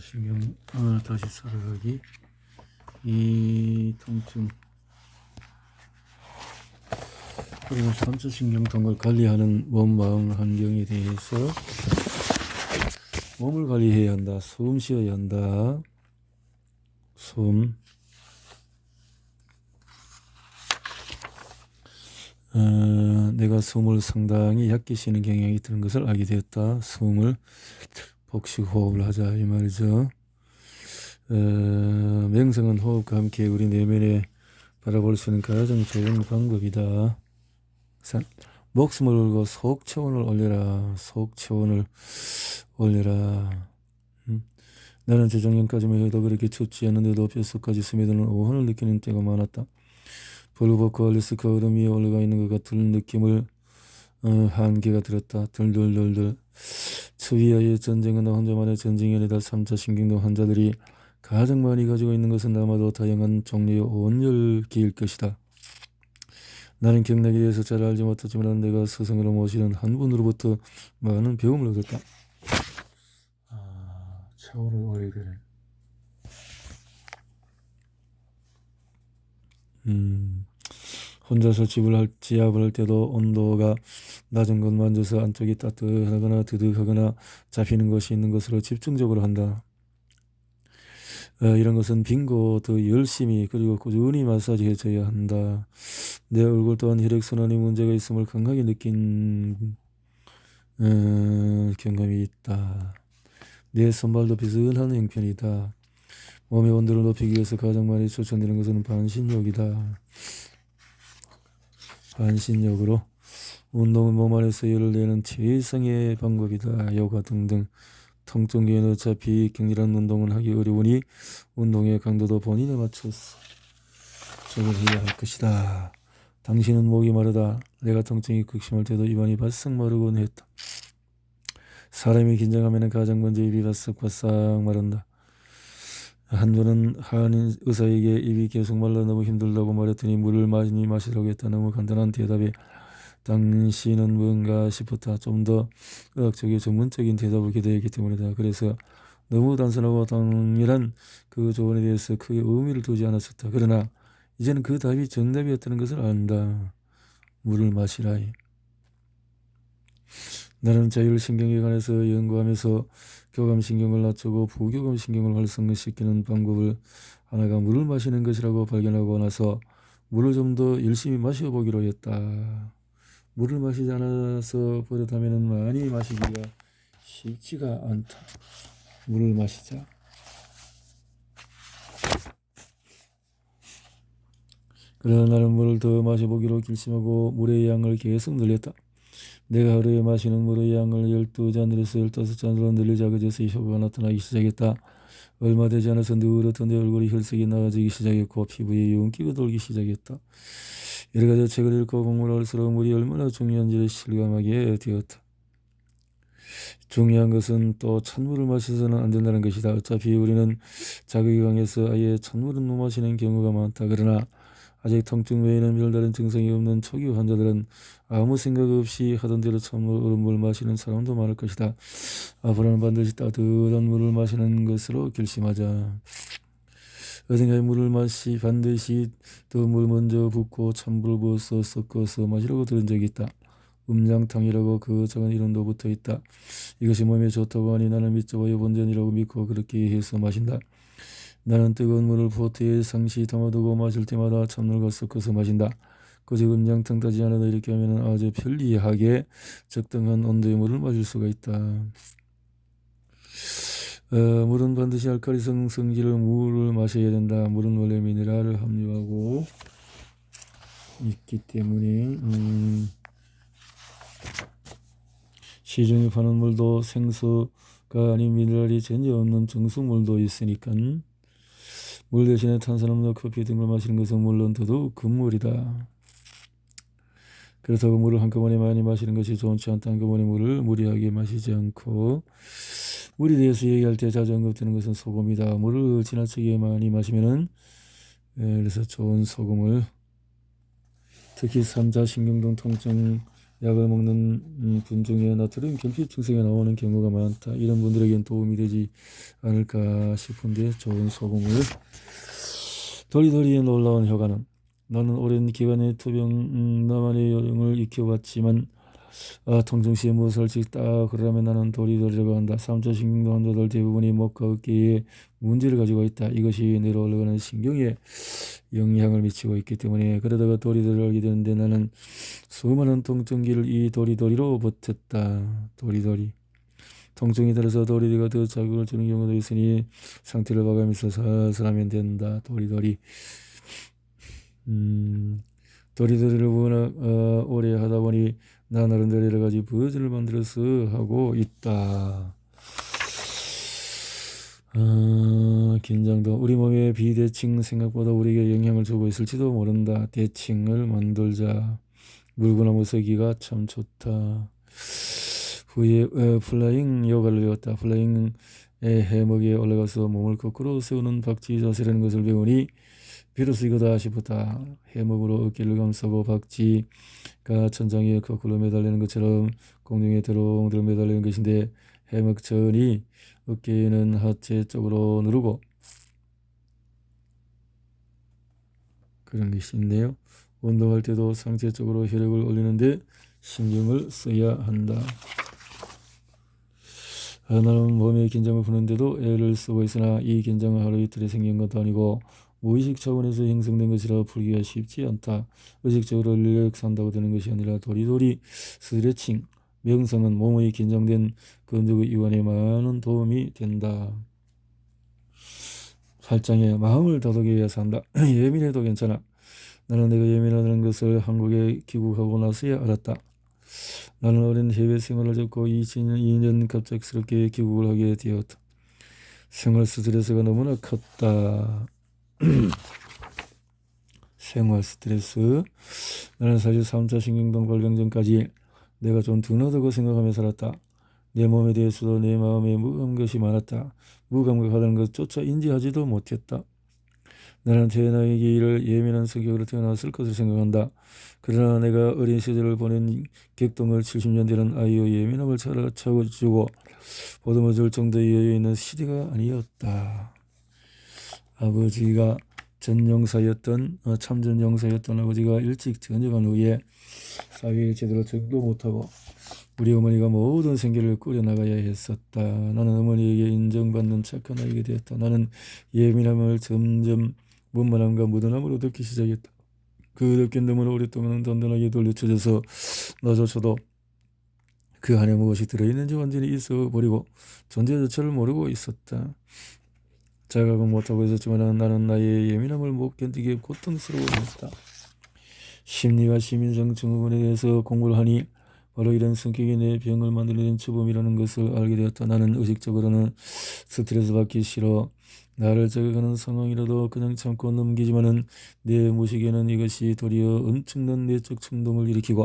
삼차신경 어, 다시 살아가기 이 통증 그리고 삼차신경 등을 관리하는 몸, 마음, 환경에 대해서 몸을 관리해야 한다. 숨 쉬어야 한다. 숨 어, 내가 숨을 상당히 얕게 쉬는 경향이 드는 것을 알게 되었다. 숨을 복식 호흡을 하자 이 말이죠. 어, 맹성한 호흡과 함께 우리 내면에 바라볼 수 있는 가장 좋은 방법이다. 산, 목숨을 걸고 속 체온을 올려라. 속 체온을 올려라. 음? 나는 재작년까지만 해도 그렇게 춥지 않은데도 뼛속까지 스며드는 오한을 느끼는 때가 많았다. 벌거벗고 알리스크 얼음 위에 올라가 있는 것 같은 느낌을 어, 한계가 들었다. 덜덜덜덜. 추위와의 전쟁은 나 혼자만의 전쟁이 아니다. 3차 신경도 환자들이 가장 많이 가지고 있는 것은 아마도 다양한 종류의 온열기일 것이다. 나는 경락에 대해서 잘 알지 못하지만 내가 스승으로 모시는 한 분으로부터 많은 배움을 얻었다. 아, 차오를 오래 되네. 음, 혼자서 집을 할, 지압을 할 때도 온도가 낮은 것 만져서 안쪽이 따뜻하거나 드득하거나 잡히는 것이 있는 것으로 집중적으로 한다. 어, 이런 것은 빈고 더 열심히 그리고 꾸준히 마사지 해줘야 한다. 내 얼굴 또한 혈액순환에 문제가 있음을 강하게 느낀 어, 경험이 있다. 내 손발도 비슷한 형편이다. 몸의 온도를 높이기 위해서 가장 많이 추천되는 것은 반신욕이다. 반신욕으로 운동은 몸 안에서 열을 내는 최상의 방법이다. 요가 등등. 통증기에는 어차피 격렬한 운동은 하기 어려우니 운동의 강도도 본인에 맞춰서 적응해야 할 것이다. 당신은 목이 마르다. 내가 통증이 극심할 때도 입안이 바싹 마르곤 했다. 사람이 긴장하면 가장 먼저 입이 바싹 바싹 마른다. 한 분은 한인 의사에게 입이 계속 말라 너무 힘들다고 말했더니 물을 많이 마시라고 했다. 너무 간단한 대답에 당신은 뭔가 싶었다. 좀 더 의학적이고 전문적인 대답을 기대했기 때문이다. 그래서 너무 단순하고 당연한 그 조언에 대해서 크게 의미를 두지 않았었다. 그러나 이제는 그 답이 정답이었다는 것을 안다. 물을 마시라이. 나는 자율신경에 관해서 연구하면서 교감신경을 낮추고 부교감신경을 활성시키는 방법을 하나가 물을 마시는 것이라고 발견하고 나서 물을 좀 더 열심히 마셔보기로 했다. 물을 마시지 않아서 버릇하면 많이 마시기가 쉽지가 않다. 물을 마시자. 그러나 나는 물을 더 마셔보기로 결심하고 물의 양을 계속 늘렸다. 내가 하루에 마시는 물의 양을 12잔으로서 15잔으로 늘리자 그제서 효과가 나타나기 시작했다. 얼마 되지 않아서 누렇던 내 얼굴이 혈색이 나아지기 시작했고 피부에 윤기가 돌기 시작했다. 여러 가지 책을 읽고 공부를 할수록 물이 얼마나 중요한지를 실감하게 되었다. 중요한 것은 또 찬물을 마셔서는 안 된다는 것이다. 어차피 우리는 자극이 강해서 아예 찬물은 못 마시는 경우가 많다. 그러나 아직 통증 외에는 별다른 증상이 없는 초기 환자들은 아무 생각 없이 하던 대로 찬물 얼음물 마시는 사람도 많을 것이다. 앞으로는 반드시 따뜻한 물을 마시는 것으로 결심하자. 어딘가에 물을 마시 반드시 더물 먼저 붓고 찬물을 부어서 섞어서 마시라고 들은 적이 있다. 음장탕이라고 그 작은 이름도 붙어 있다. 이것이 몸에 좋다고 하니 나는 믿져봐야 본전이라고 믿고 그렇게 해서 마신다. 나는 뜨거운 물을 포트에 상시 담아두고 마실 때마다 찬물과 섞어서 마신다. 그저 음장탕 따지 않아도 이렇게 하면 아주 편리하게 적당한 온도의 물을 마실 수가 있다. 어, 물은 반드시 알칼리성 성질의 물을 마셔야 된다. 물은 원래 미네랄을 함유하고 있기 때문에 음, 시중에 파는 물도 생수가 아닌 미네랄이 전혀 없는 정수물도 있으니까 물 대신에 탄산음료, 커피 등을 마시는 것은 물론 더더욱 금물이다. 그렇다고 물을 한꺼번에 많이 마시는 것이 좋지 않다. 한꺼번에 물을 무리하게 마시지 않고 물에 대해서 얘기할 때 자주 언급되는 것은 소금이다. 물을 지나치게 많이 마시면은 에, 그래서 좋은 소금을 특히 삼자 신경등 통증 약을 먹는 음, 분 중에 나트륨 결핍 증상이 나오는 경우가 많다. 이런 분들에겐 도움이 되지 않을까 싶은데 좋은 소금을 도리도리의 놀라운 효과는 나는 오랜 기간의 투병 음, 나만의 요령을 익혀왔지만 아, 통증시에 무엇을 짓다 그러면 나는 도리도리라고 한다. 삼초신경도 환자들 대부분이 목과 어깨에 문제를 가지고 있다. 이것이 올라가는 신경에 영향을 미치고 있기 때문에 그러다가 도리도리를 알게 되는데 나는 수많은 통증기를 이 도리도리로 버텼다. 도리도리. 통증이 들어서 도리도리가 더 자극을 주는 경우도 있으니 상태를 봐가면서 살살 하면 된다. 도리도리. 음, 도리도리를 워낙 어, 오래 하다 보니 나 나름대로 여러 가지 버전을 만들어서 하고 있다. 아, 긴장도 우리 몸의 비대칭 생각보다 우리에게 영향을 주고 있을지도 모른다. 대칭을 만들자. 물구나 무 서기가 참 좋다. 후에 어, 플라잉 요가를 배웠다. 플라잉의 해먹에 올라가서 몸을 거꾸로 세우는 박쥐 자세라는 것을 배우니 비로소 이거다 싶었다. 해먹으로 어깨를 감싸고 박쥐가 천장에 거꾸로 매달리는 것처럼 공중에 드렁드렁 매달리는 것인데 해먹천이 어깨는 하체 쪽으로 누르고 그런 것이 있네요. 운동할 때도 상체 쪽으로 혈액을 올리는데 신경을 써야 한다. 아, 나는 몸의 긴장을 푸는데도 애를 쓰고 있으나 이 긴장은 하루 이틀에 생긴 것도 아니고 무의식 차원에서 형성된 것이라 풀기가 쉽지 않다. 의식적으로 산다고 되는 것이 아니라 도리도리 스트레칭, 명상은 몸의 긴장된 근육의 이완에 많은 도움이 된다. 팔장에 마음을 다독여 위해서 한다. 예민해도 괜찮아. 나는 내가 예민하다는 것을 한국에 귀국하고 나서야 알았다. 나는 어린 해외 생활을 접고 2002년 갑작스럽게 귀국을 하게 되었다. 생활 스트레스가 너무나 컸다. 생활 스트레스. 나는 사실 3차 신경통 발병 전까지 내가 좀 둔하다고 생각하며 살았다. 내 몸에 대해서도 내 마음에 무감한 것이 많았다. 무감각하다는 것조차 인지하지도 못했다. 나는 태어나기 를 예민한 성격으로 태어났을 것을 생각한다. 그러나 내가 어린 시절을 보낸 객동을 70년대는 아이의 예민함을 차고 주고 보듬어줄 정도의 여유 있는 시대가 아니었다. 아버지가 전용사였던 어, 참전용사였던 아버지가 일찍 전역한 후에 사회에 제대로 적도 못하고 우리 어머니가 모든 생계를 꾸려나가야 했었다. 나는 어머니에게 인정받는 착한 아이가 되었다. 나는 예민함을 점점 원만함과 무던함으로 듣기 시작했다. 그 느낀 너무나 오랫동안 든든하게 돌려쳐져서 나조차도 그 안에 무엇이 들어있는지 완전히 잊어버리고 존재 자체를 모르고 있었다. 자각은 못하고 있었지만 나는 나의 예민함을 못 견디게 고통스러워했다. 심리와 시민성 증후군에 대해서 공부를 하니 바로 이런 성격이 내 병을 만들어낸 주범이라는 것을 알게 되었다. 나는 의식적으로는 스트레스 받기 싫어 나를 자극하는 상황이라도 그냥 참고 넘기지만은 내 무식에는 이것이 도리어 엄청난 내적 충동을 일으키고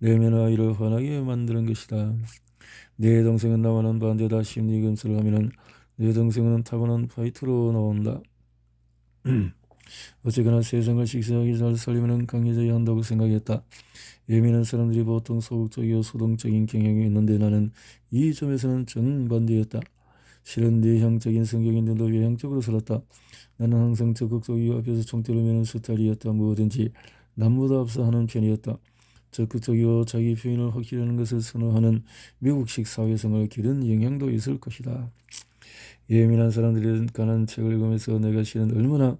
내면 아이를 화나게 만드는 것이다. 내 동생은 나와는 반대다 심리 검사를 하면은 내 동생은 타고난 파이터로 나온다. 어쨌거나 세상을 식사하게 잘 살리면 강해져야 한다고 생각했다. 예민한 사람들이 보통 소극적이고 소동적인 경향이 있는데 나는 이 점에서는 정반대였다. 실은 내향적인 성격인데도 외향적으로 살았다. 나는 항상 적극적이고 앞에서 총대로 매는 스타일이었다. 뭐든지 남보다 앞서 하는 편이었다. 적극적이고 자기 표현을 확실히 하는 것을 선호하는 미국식 사회성을 기른 영향도 있을 것이다. 예민한 사람들이 관한 책을 읽으면서 내가 실은 얼마나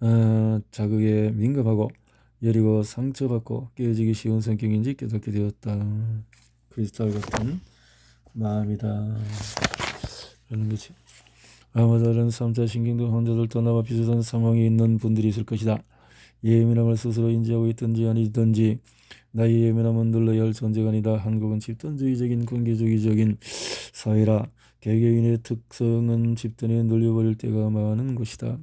어, 자극에 민감하고 여리고 상처받고 깨어지기 쉬운 성격인지 깨닫게 되었다. 크리스탈 같은 마음이다. 라는 거지. 아마 다른 3차 신경통 환자들도 나와 비슷한 상황에 있는 분들이 있을 것이다. 예민함을 스스로 인지하고 있든지 아니든지 나의 예민함은 눌러야 할 존재가 아니다. 한국은 집단주의적인 관계주의적인 사회라 개개인의 특성은 집단에 눌려버릴 때가 많은 것이다.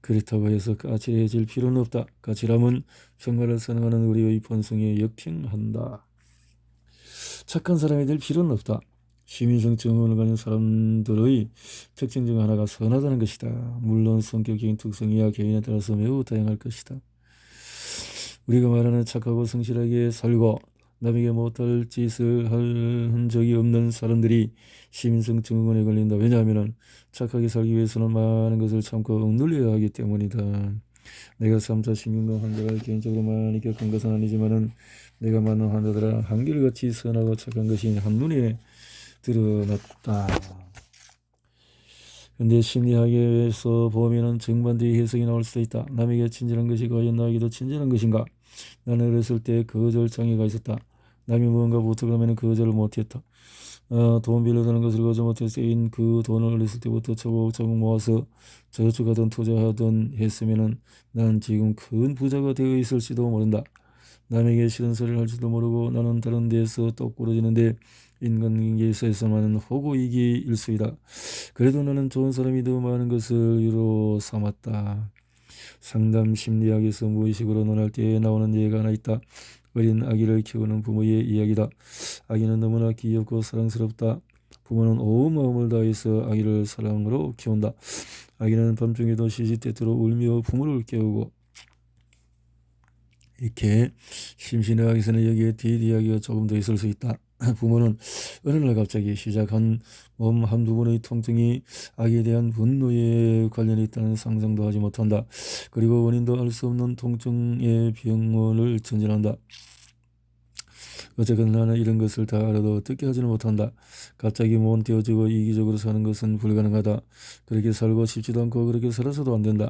그렇다고 해서 까칠해질 필요는 없다. 까칠함은 평화를 선언하는 우리의 본성에 역행한다. 착한 사람이 될 필요는 없다. 시민성 증후군을 가진 사람들의 특징 중 하나가 선하다는 것이다. 물론 성격적인 특성이야 개인에 따라서 매우 다양할 것이다. 우리가 말하는 착하고 성실하게 살고 남에게 못할 짓을 할 흔적이 없는 사람들이 시민성 증후군에 걸린다. 왜냐하면 착하게 살기 위해서는 많은 것을 참고 억눌려야 하기 때문이다. 내가 3차 신경통 환자를 개인적으로 많이 겪은 것은 아니지만은 내가 만난 환자들은 한결같이 선하고 착한 것이 한눈에 드러났다. 근데 심리학에서 보면은 정반대의 해석이 나올 수도 있다. 남에게 친절한 것이 과연 나에게도 친절한 것인가? 나는 어렸을 때 거절 장애가 있었다. 남이 무언가 부탁을 하면 거절을 못했다. 어, 돈 빌려주는 것을 거절 못했으인 그 돈을 어렸을 때부터 차곡차곡 모아서 저축하든 투자하든 했으면은 난 지금 큰 부자가 되어 있을지도 모른다. 남에게 싫은 소리를 할지도 모르고 나는 다른 데에서 똑 부러지는데 인간관계에서만은 호구이기 일수이다. 그래도 나는 좋은 사람이 더 많은 것을 유로 삼았다. 상담 심리학에서 무의식으로 논할 때 나오는 예가 하나 있다. 어린 아기를 키우는 부모의 이야기다. 아기는 너무나 귀엽고 사랑스럽다. 부모는 온 마음을 다해서 아기를 사랑으로 키운다. 아기는 밤중에도 시시때때로 울며 부모를 깨우고 이렇게 심신의학에서는 여기에 뒷 이야기가 조금 더 있을 수 있다. 부모는 어느 날 갑자기 시작한 몸 한두 번의 통증이 아기에 대한 분노에 관련이 있다는 상상도 하지 못한다. 그리고 원인도 알 수 없는 통증의 병원을 전진한다. 어쨌건 나는 이런 것을 다 알아도 어떻게 하지는 못한다. 갑자기 몸 떼어지고 이기적으로 사는 것은 불가능하다. 그렇게 살고 싶지도 않고 그렇게 살아서도 안 된다.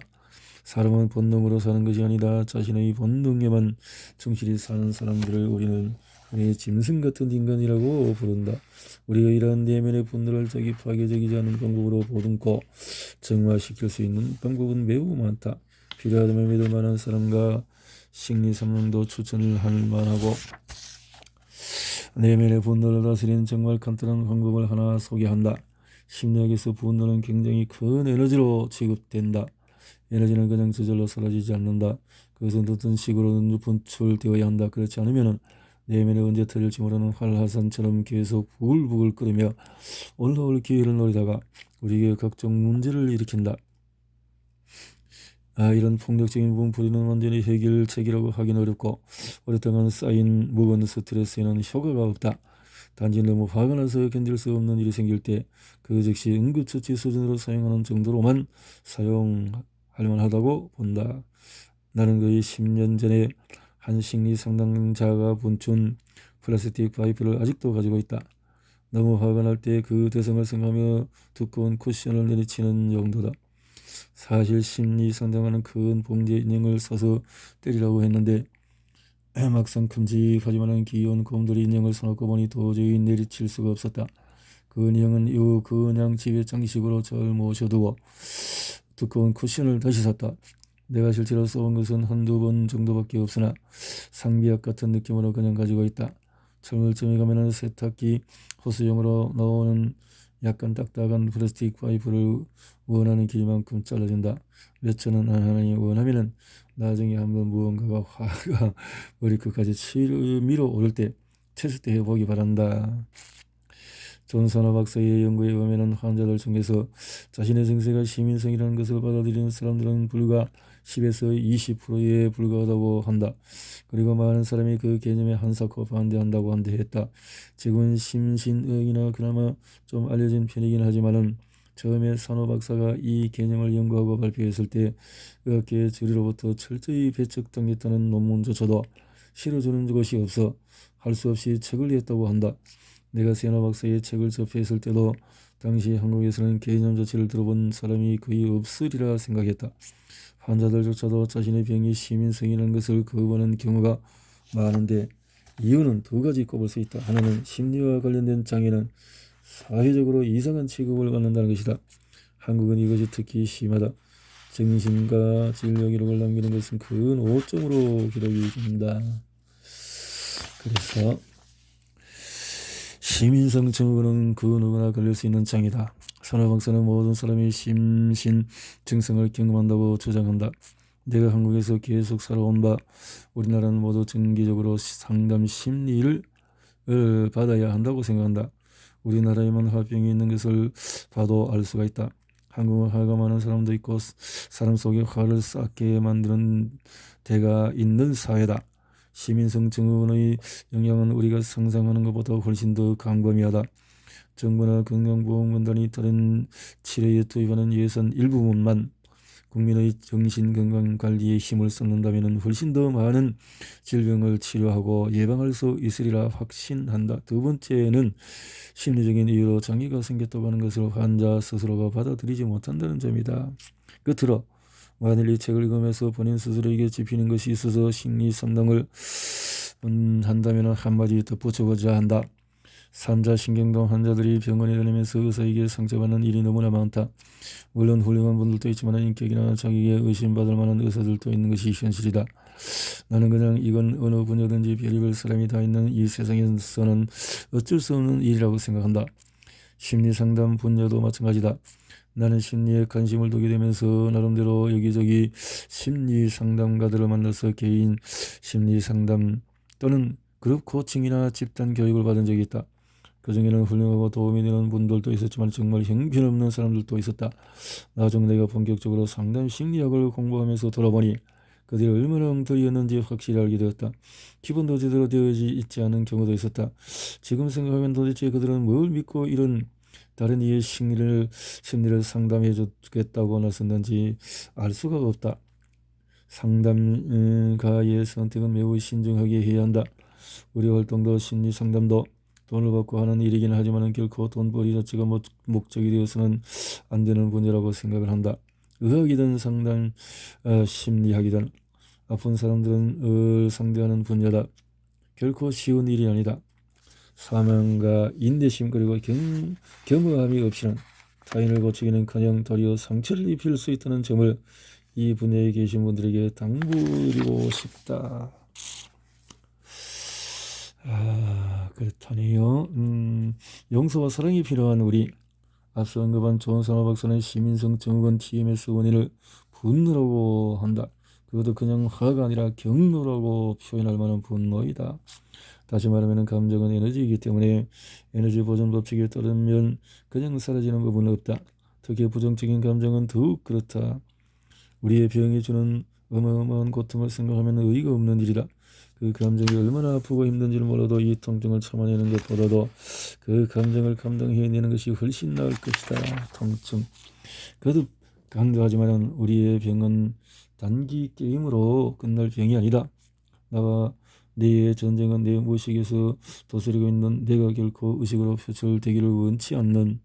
사람은 본능으로 사는 것이 아니다. 자신의 본능에만 충실히 사는 사람들을 우리는 우리의 짐승 같은 인간이라고 부른다. 우리가 이러한 내면의 분노를 자기 파괴적이지 않은 방법으로 보듬고 정화시킬 수 있는 방법은 매우 많다. 필요하다면 믿을 만한 사람과 심리 상담도 추천을 할 만하고 내면의 분노를 다스리는 정말 간단한 방법을 하나 소개한다. 심리학에서 분노는 굉장히 큰 에너지로 취급된다. 에너지는 그냥 저절로 사라지지 않는다. 그것은 어떤 식으로든 분출되어야 한다. 그렇지 않으면 내면에 언제 터질지 모르는 활화산처럼 계속 부글부글 끓으며 올라올 기회를 노리다가 우리에게 각종 문제를 일으킨다. 아, 이런 폭력적인 분풀이는 완전히 해결책이라고 하긴 어렵고 오랫동안 쌓인 무거운 스트레스에는 효과가 없다. 단지 너무 화가 나서 견딜 수 없는 일이 생길 때 그 즉시 응급처치 수준으로 사용하는 정도로만 사용할 만하다고 본다. 나는 거의 10년 전에 한 심리 상담자가 본춘 플라스틱 파이프를 아직도 가지고 있다. 너무 화가 날 때 그 대상을 생각하며 두꺼운 쿠션을 내리치는 정도다. 사실 심리 상담하는 큰 봉제 인형을 사서 때리라고 했는데 막상 큼직하지만은 귀여운 곰돌이 인형을 사놓고 보니 도저히 내리칠 수가 없었다. 그 인형은 요 그냥 집에 장식으로 잘 모셔두고 두꺼운 쿠션을 다시 샀다. 내가 실제로 써본 것은 한두 번 정도밖에 없으나 상비약 같은 느낌으로 그냥 가지고 있다. 철물점에 가면은 세탁기 호스용으로 나오는 약간 딱딱한 플라스틱 파이프를 원하는 길이만큼 잘라준다. 몇 천원 안 하니 원하면은 나중에 한번 무언가가 화가 머리 끝까지 치밀어 오를 때 테스트 해보기 바란다. 존사나 박사의 연구에 보면은 환자들 중에서 자신의 증세가 시민성이라는 것을 받아들이는 사람들은 불과 10에서 20%에 불과하다고 한다. 그리고 많은 사람이 그 개념에 한사코 반대한다고 한데 했다. 지금은 심신의학이나 그나마 좀 알려진 편이긴 하지만은 처음에 산호 박사가 이 개념을 연구하고 발표했을 때 의학계의 주류로부터 철저히 배척당했다는 논문조차도 실어주는 것이 없어 할 수 없이 책을 냈다고 한다. 내가 세나 박사의 책을 접했을 때도 당시 한국에서는 개념 자체를 들어본 사람이 거의 없으리라 생각했다. 환자들조차도 자신의 병이 시민성이라는 것을 거부하는 경우가 많은데 이유는 두 가지 꼽을 수 있다. 하나는 심리와 관련된 장애는 사회적으로 이상한 취급을 받는다는 것이다. 한국은 이것이 특히 심하다. 정신과 진료 기록을 남기는 것은 큰 오점으로 기록이 됩니다. 그래서 시민성 증후군은 그 누구나 걸릴 수 있는 장이다. 산업박사는 모든 사람이 심신 증상을 경험한다고 주장한다. 내가 한국에서 계속 살아온 바 우리나라는 모두 정기적으로 상담 심리를 받아야 한다고 생각한다. 우리나라에만 화병이 있는 것을 봐도 알 수가 있다. 한국은 화가 많은 사람도 있고 사람 속에 화를 쌓게 만드는 데가 있는 사회다. 시민성 증후군의 영향은 우리가 상상하는 것보다 훨씬 더 광범위하다. 정부나 건강보험공단이 다른 치료에 투입하는 예산 일부분만 국민의 정신건강관리에 힘을 쏟는다면 훨씬 더 많은 질병을 치료하고 예방할 수 있으리라 확신한다. 두 번째는 심리적인 이유로 장애가 생겼다고 하는 것을 환자 스스로가 받아들이지 못한다는 점이다. 끝으로 만일 이 책을 읽으면서 본인 스스로에게 집히는 것이 있어서 심리 상담을 음, 한다면 한마디 덧붙여보자 한다. 삼자 신경통 환자들이 병원에 다니면서 의사에게 상처받는 일이 너무나 많다. 물론 훌륭한 분들도 있지만 인격이나 자기에게 의심받을 만한 의사들도 있는 것이 현실이다. 나는 그냥 이건 어느 분야든지 별의별 사람이 다 있는 이 세상에서는 어쩔 수 없는 일이라고 생각한다. 심리상담 분야도 마찬가지다. 나는 심리에 관심을 두게 되면서 나름대로 여기저기 심리상담가들을 만나서 개인 심리상담 또는 그룹 코칭이나 집단 교육을 받은 적이 있다. 그 중에는 훌륭하고 도움이 되는 분들도 있었지만 정말 형편없는 사람들도 있었다. 나중 내가 본격적으로 상담 심리학을 공부하면서 돌아보니 그들이 얼마나 엉터리였는지 확실히 알게 되었다. 기본도 제대로 되어지 있지 않은 경우도 있었다. 지금 생각하면 도대체 그들은 뭘 믿고 이런 다른 이의 심리를, 심리를 상담해 주겠다고 나섰는지 알 수가 없다. 상담가의 선택은 매우 신중하게 해야 한다. 우리 활동도 심리 상담도 돈을 받고 하는 일이긴 하지만 결코 돈벌이 자체가 목적이 되어서는 안 되는 분야라고 생각을 한다. 의학이든 상담 어, 심리학이든 아픈 사람들은 을 상대하는 분야다. 결코 쉬운 일이 아니다. 사명과 인내심 그리고 경, 겸허함이 없이는 타인을 고치기는커녕 도리어 상처를 입힐 수 있다는 점을 이 분야에 계신 분들에게 당부드리고 싶다. 아, 그렇다네요. 음, 용서와 사랑이 필요한 우리 앞서 언급한 조은삼아 박사는 시민성 증후군 TMS 원인을 분노라고 한다. 그것도 그냥 화가 아니라 경로라고 표현할 만한 분노이다. 다시 말하면 감정은 에너지이기 때문에 에너지 보존 법칙에 따르면 그냥 사라지는 부분은 없다. 특히 부정적인 감정은 더욱 그렇다. 우리의 병이 주는 어마어마한 고통을 생각하면 의의가 없는 일이다. 그 감정이 얼마나 아프고 힘든지를 몰라도 이 통증을 참아내는 것보다도 그 감정을 감당해내는 것이 훨씬 나을 것이다. 통증. 그래도 강조하지만 우리의 병은 단기 게임으로 끝날 병이 아니다. 나와 내의 전쟁은 내 무의식에서 도스리고 있는 내가 결코 의식으로 표출되기를 원치 않는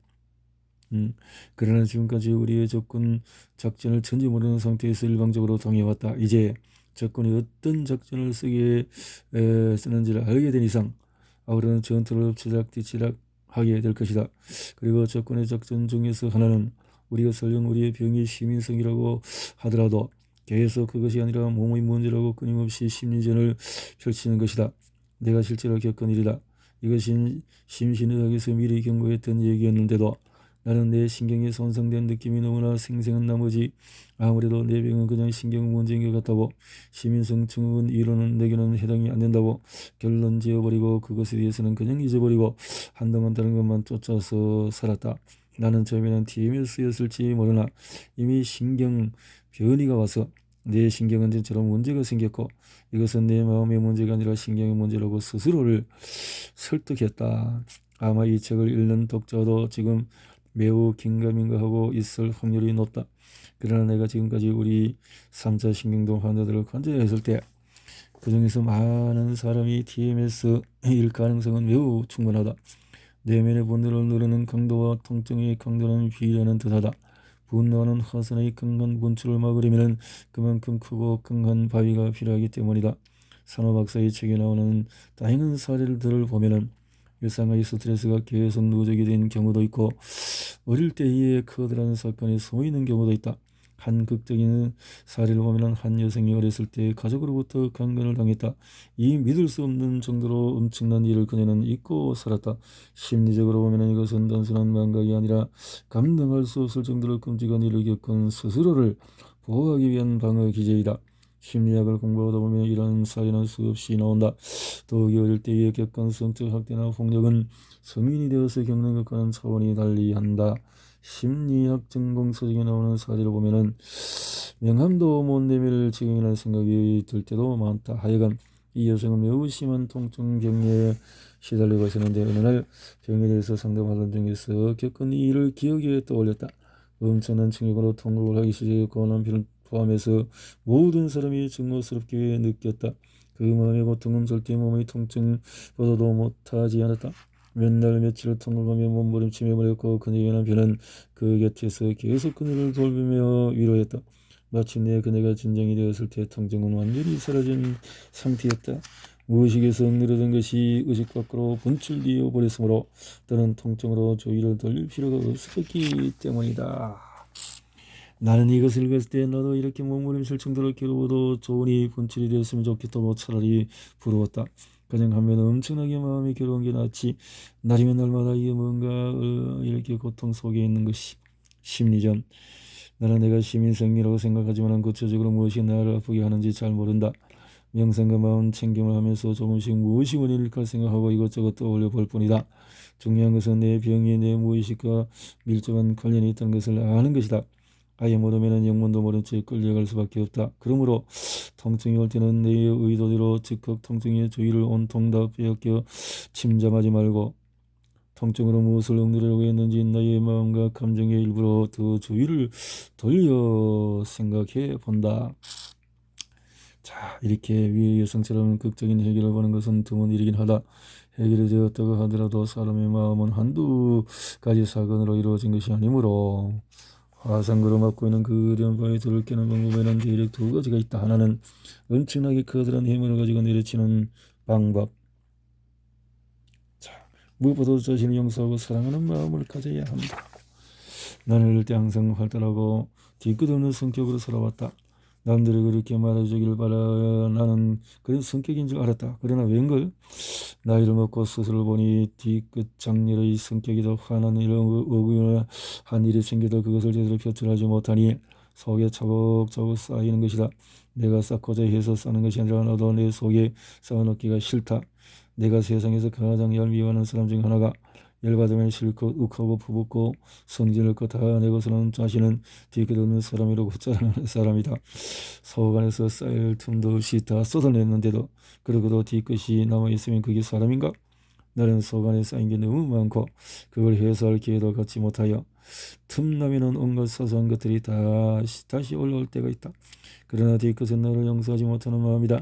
음, 그러나 지금까지 우리의 접근 작전을 전지 모르는 상태에서 일방적으로 당해왔다. 이제 적군이 어떤 작전을 쓰기에 에, 쓰는지를 알게 된 이상 아우르는 전투를 엎치락뒤치락 하게 될 것이다. 그리고 적군의 작전 중에서 하나는 우리가 설령 우리의 병이 시민성이라고 하더라도 계속 그것이 아니라 몸의 문제라고 끊임없이 심리전을 펼치는 것이다. 내가 실제로 겪은 일이다. 이것이 심신의학에서 미리 경고했던 얘기였는데도 나는 내 신경이 손상된 느낌이 너무나 생생한 나머지 아무래도 내 병은 그냥 신경 문제인 것 같다고 시민성 증후군 이론은 내게는 해당이 안 된다고 결론 지어버리고 그것에 대해서는 그냥 잊어버리고 한동안 다른 것만 쫓아서 살았다. 나는 처음에는 TMS였을지 모르나 이미 신경 변이가 와서 내 신경은 전처럼 문제가 생겼고 이것은 내 마음의 문제가 아니라 신경의 문제라고 스스로를 설득했다. 아마 이 책을 읽는 독자도 지금 매우 긴가민가하고 있을 확률이 높다. 그러나 내가 지금까지 우리 3차 신경통 환자들을 관찰했을 때 그중에서 많은 사람이 TMS일 가능성은 매우 충분하다. 내면의 분노를 누르는 강도와 통증의 강도는 비례하는 듯하다. 분노하는 화선의 강한 분출을 막으려면 그만큼 크고 강한 바위가 필요하기 때문이다. 산호 박사의 책에 나오는 다양한 사례들을 보면은 일상의 스트레스가 계속 누적이 된 경우도 있고 어릴 때의 커다란 사건에 숨어있는 경우도 있다. 한 극적인 사례를 보면 한 여성이 어렸을 때 가족으로부터 강간을 당했다. 이 믿을 수 없는 정도로 엄청난 일을 그녀는 잊고 살았다. 심리적으로 보면 이것은 단순한 망각이 아니라 감당할 수 없을 정도로 끔찍한 일을 겪은 스스로를 보호하기 위한 방어 기제이다. 심리학을 공부하다 보면 이런 사례는 수없이 나온다. 더욱이 어릴 때에 겪은 성적 학대나 폭력은 성인이 되어서 겪는 것과는 차원이 달리 한다. 심리학 전공 서적에 나오는 사례를 보면은 명함도 못 내밀 지경이라는 생각이 들 때도 많다. 하여간 이 여성은 매우 심한 통증 병에 시달리고 있었는데 어느 날 병에 대해서 상담하던 중에서 겪은 이 일을 기억에 떠올렸다. 엄청난 충격으로 통곡을 하기 시작했고 남편을 포함해서 모든 사람이 증오스럽게 느꼈다. 그 마음의 고통은 절대 몸의 통증보다도 못하지 않았다. 몇날 며칠 통곡하며 몸부림치며 버렸고 그녀의 남편은 그 곁에서 계속 그녀를 돌보며 위로했다. 마침내 그녀가 진정이 되었을 때 통증은 완전히 사라진 상태였다. 무의식에서 억누르던 것이 의식 밖으로 분출되어 버렸으므로 또는 통증으로 조의를 돌릴 필요가 없었기 때문이다. 나는 이것을 읽었을 때 나도 이렇게 몸부림칠 정도로 괴로워도 좋으니 분출이 되었으면 좋겠다고 차라리 부러웠다. 그냥 하면 엄청나게 마음이 괴로운 게 낫지. 날이면 날마다 이게 뭔가 어, 이렇게 고통 속에 있는 것이 심리전. 나는 내가 시민생리라고 생각하지만 구체적으로 무엇이 나를 아프게 하는지 잘 모른다. 명상과 마음 챙김을 하면서 조금씩 무엇이 원인일까 생각하고 이것저것 떠올려 볼 뿐이다. 중요한 것은 내 병이 내 무의식과 밀접한 관련이 있다는 것을 아는 것이다. 아예 모르면 영문도 모른 채 끌려갈 수밖에 없다. 그러므로 통증이 올 때는 내 의도대로 즉각 통증의 주의를 온통 다 빼앗겨 침잠하지 말고 통증으로 무엇을 억누르려고 했는지 나의 마음과 감정의 일부로 더 주의를 돌려 생각해 본다. 자, 이렇게 위의 여성처럼 극적인 해결을 보는 것은 드문 일이긴 하다. 해결이 되었다고 하더라도 사람의 마음은 한두 가지 사건으로 이루어진 것이 아니므로 화상으로 맡고 있는 그 어려운 바위 돌을 깨는 방법에는 대략 두 가지가 있다. 하나는 엄청나게 커다란 힘을 가지고 내려치는 방법. 자, 무엇보다도 자신을 용서하고 사랑하는 마음을 가져야 한다. 나는 이럴 때 항상 활달하고 뒤끝없는 성격으로 살아왔다. 남들이 그렇게 말해주길 바라 나는 그런 성격인 줄 알았다. 그러나 웬걸 나이를 먹고 스스로 보니 뒤끝 장렬의 성격이 더 화난 이런 어구한 일이 생겨도 그것을 제대로 표출하지 못하니 속에 차곡차곡 쌓이는 것이다. 내가 쌓고자 해서 쌓는 것이 아니라 나도 내 속에 쌓아놓기가 싫다. 내가 세상에서 가장 얄미워하는 사람 중 하나가 열받으면 실컷 욱하고 부붙고 성질을 것다 내 것으로는 자신은 뒤끝 없는 사람이라고 자랑하는 사람이다. 속 안에서 쌓일 틈도 없이 다 쏟아냈는데도 그러고도 뒤끝이 남아있으면 그게 사람인가? 나는 속 안에 쌓인 게 너무 많고 그걸 해소할 기회도 갖지 못하여 틈나면은 온갖 사소한 것들이 다시 다시 올라올 때가 있다. 그러나 뒤끝은 나를 용서하지 못하는 마음이다.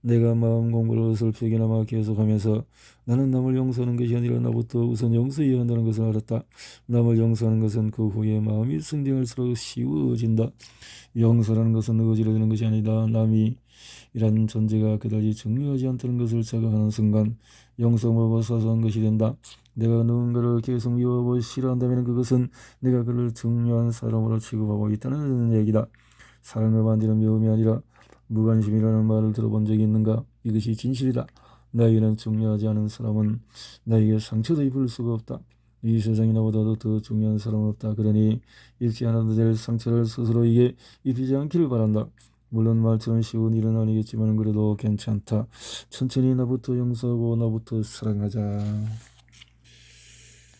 내가 마음 공부를 어설프게나 마 계속하면서 나는 남을 용서하는 것이 아니라 나부터 우선 용서해야 한다는 것을 알았다. 남을 용서하는 것은 그 후에 마음이 성장할수록 쉬워진다. 용서라는 것은 어지러지는 것이 아니다. 남이 이란 존재가 그다지 중요하지 않다는 것을 자각하는 순간 용서하고 사소한 것이 된다. 내가 누군가를 계속 미워하고 싫어한다면 그것은 내가 그를 중요한 사람으로 취급하고 있다는 얘기다. 사랑을 만드는 미움이 아니라 무관심이라는 말을 들어본 적이 있는가? 이것이 진실이다. 나에게는 중요하지 않은 사람은 나에게 상처도 입을 수가 없다. 이 세상에 나보다도 더 중요한 사람은 없다. 그러니 입지 않아도 될 상처를 스스로에게 입히지 않기를 바란다. 물론 말처럼 쉬운 일은 아니겠지만 그래도 괜찮다. 천천히 나부터 용서하고 나부터 사랑하자.